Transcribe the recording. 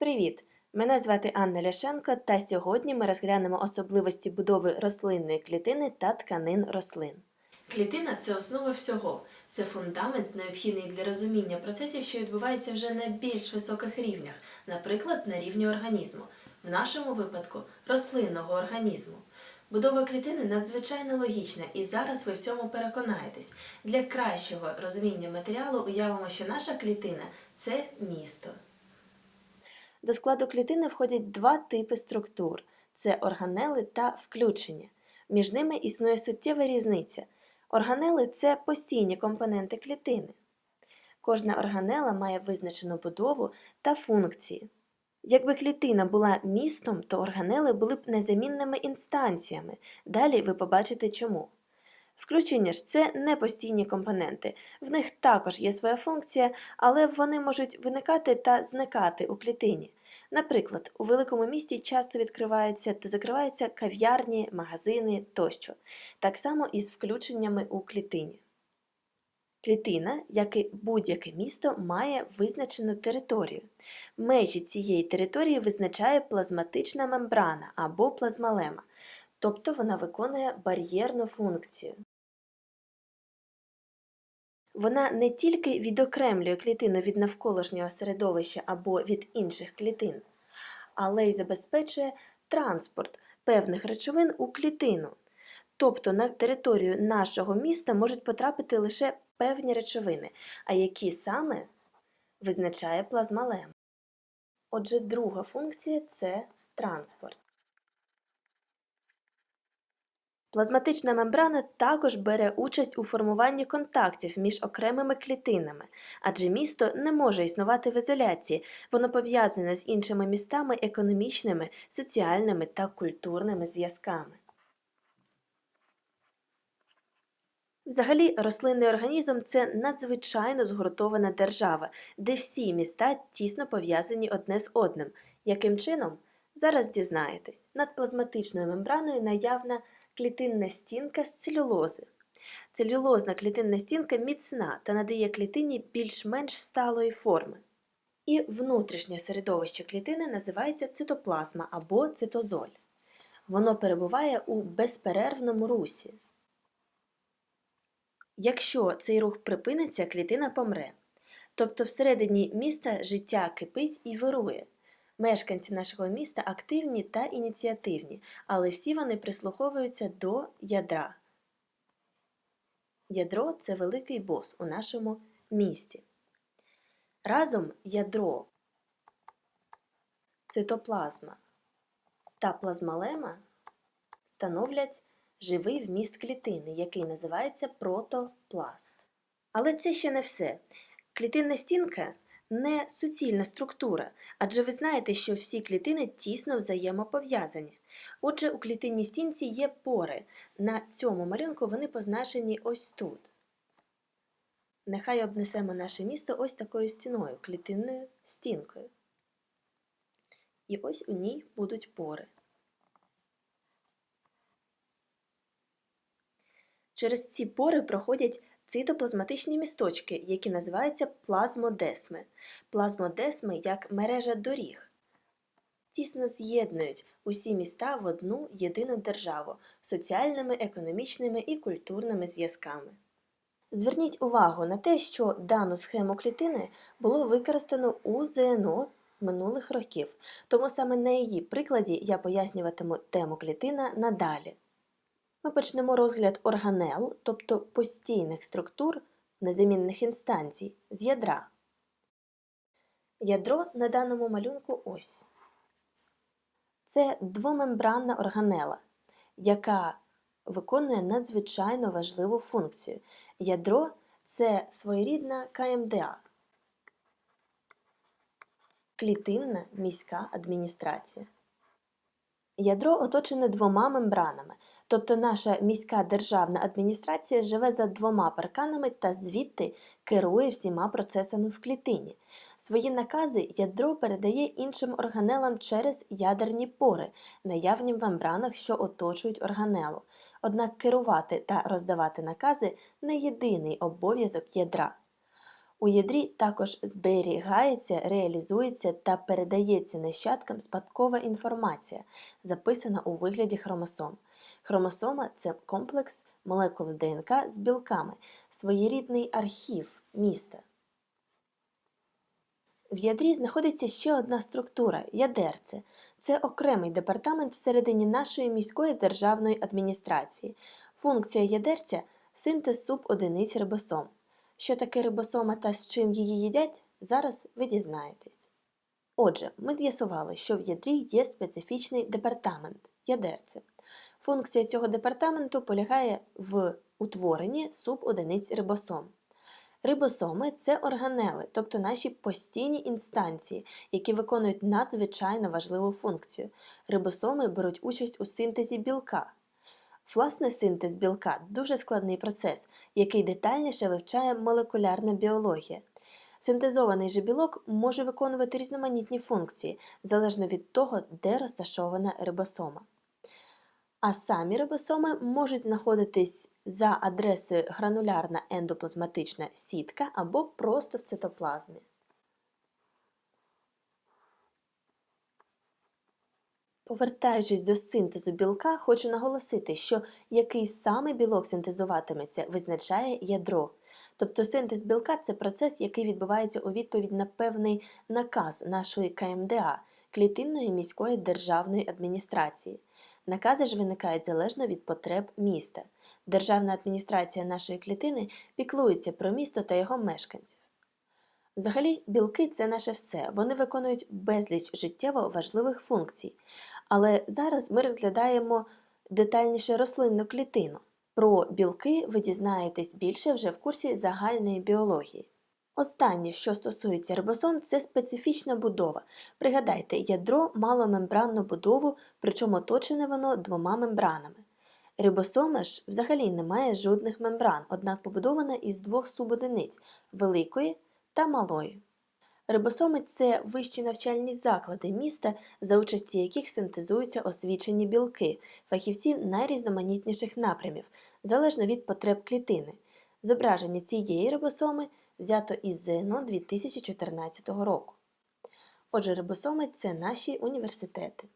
Привіт! Мене звати Анна Ляшенко, та сьогодні ми розглянемо особливості будови рослинної клітини та тканин рослин. Клітина це основа всього. Це фундамент, необхідний для розуміння процесів, що відбуваються вже на більш високих рівнях, наприклад, на рівні організму, в нашому випадку рослинного організму. Будова клітини надзвичайно логічна, і зараз ви в цьому переконаєтесь. Для кращого розуміння матеріалу уявимо, що наша клітина це місто. До складу клітини входять два типи структур це органели та включення. Між ними існує суттєва різниця. Органели це постійні компоненти клітини. Кожна органела має визначену будову та функції. Якби клітина була містом, то органели були б незамінними інстанціями. Далі ви побачите чому. Включення ж це не постійні компоненти. В них також є своя функція, але вони можуть виникати та зникати у клітині. Наприклад, у великому місті часто відкриваються та закриваються кав'ярні, магазини тощо, так само і з включеннями у клітині. Клітина, як і будь-яке місто, має визначену територію. Межі цієї території визначає плазматична мембрана або плазмалема, тобто вона виконує бар'єрну функцію. Вона не тільки відокремлює клітину від навколишнього середовища або від інших клітин, але й забезпечує транспорт певних речовин у клітину. Тобто на територію нашого міста можуть потрапити лише певні речовини, а які саме визначає плазмалем. Отже, друга функція це транспорт. Плазматична мембрана також бере участь у формуванні контактів між окремими клітинами, адже місто не може існувати в ізоляції, воно пов'язане з іншими містами економічними, соціальними та культурними зв'язками. Взагалі, рослинний організм це надзвичайно згуртована держава, де всі міста тісно пов'язані одне з одним. Яким чином? Зараз дізнаєтесь. Над плазматичною мембраною наявна клітинна стінка з целюлози. Целюлозна клітинна стінка міцна та надає клітині більш-менш сталої форми. І внутрішнє середовище клітини називається цитоплазма або цитозоль. Воно перебуває у безперервному русі. Якщо цей рух припиниться, клітина помре. Тобто всередині міста життя кипить і вирує. Мешканці нашого міста активні та ініціативні, але всі вони прислуховуються до ядра. Ядро це великий бос у нашому місті. Разом ядро, цитоплазма та плазмалема становлять живий вміст клітини, який називається протопласт. Але це ще не все. Клітинна стінка не суцільна структура, адже ви знаєте, що всі клітини тісно взаємопов'язані. Отже, у клітинній стінці є пори. На цьому малюнку вони позначені ось тут. Нехай обнесемо наше місто ось такою стіною, клітинною стінкою. І ось у ній будуть пори. Через ці пори проходять цитоплазматичні місточки, які називаються плазмодесми. Плазмодесми як мережа доріг. Тісно з'єднують усі міста в одну єдину державу соціальними, економічними і культурними зв'язками. Зверніть увагу на те, що дану схему клітини було використано у ЗНО минулих років, тому саме на її прикладі я пояснюватиму тему клітина надалі. Ми почнемо розгляд органел, тобто постійних структур незамінних інстанцій з ядра. Ядро на даному малюнку ось. Це двомембранна органела, яка виконує надзвичайно важливу функцію. Ядро це своєрідна КМДА клітинна міська адміністрація. Ядро оточене двома мембранами, тобто наша міська державна адміністрація живе за двома парканами та звідти керує всіма процесами в клітині. Свої накази ядро передає іншим органелам через ядерні пори, наявні в мембранах, що оточують органелу. Однак керувати та роздавати накази не єдиний обов'язок ядра. У ядрі також зберігається, реалізується та передається нащадкам спадкова інформація, записана у вигляді хромосом. Хромосома це комплекс молекул ДНК з білками, своєрідний архів міста. В ядрі знаходиться ще одна структура ядерце. Це окремий департамент всередині нашої міської державної адміністрації. Функція ядерця синтез субодиниць рибосом. Що таке рибосома та з чим її їдять, зараз ви дізнаєтесь. Отже, ми з'ясували, що в ядрі є специфічний департамент ядерце. Функція цього департаменту полягає в утворенні субодиниць рибосом. Рибосоми це органели, тобто наші постійні інстанції, які виконують надзвичайно важливу функцію. Рибосоми беруть участь у синтезі білка. Власне, синтез білка дуже складний процес, який детальніше вивчає молекулярна біологія. Синтезований же білок може виконувати різноманітні функції залежно від того, де розташована рибосома. А самі рибосоми можуть знаходитись за адресою гранулярна ендоплазматична сітка або просто в цитоплазмі. Повертаючись до синтезу білка, хочу наголосити, що який саме білок синтезуватиметься, визначає ядро. Тобто синтез білка це процес, який відбувається у відповідь на певний наказ нашої КМДА клітинної міської державної адміністрації. Накази ж виникають залежно від потреб міста. Державна адміністрація нашої клітини піклується про місто та його мешканців. Взагалі, білки це наше все, вони виконують безліч життєво важливих функцій. Але зараз ми розглядаємо детальніше рослинну клітину. Про білки ви дізнаєтесь більше вже в курсі загальної біології. Останнє, що стосується рибосом, це специфічна будова. Пригадайте, ядро мало мембранну будову, причому оточене воно двома мембранами. Рибосома ж взагалі не має жодних мембран, однак побудована із двох субодиниць великої та малої. Рибосоми це вищі навчальні заклади міста, за участі яких синтезуються освічені білки, фахівці найрізноманітніших напрямів, залежно від потреб клітини. Зображення цієї рибосоми взято із ЗНО 2014 року. Отже, рибосоми це наші університети.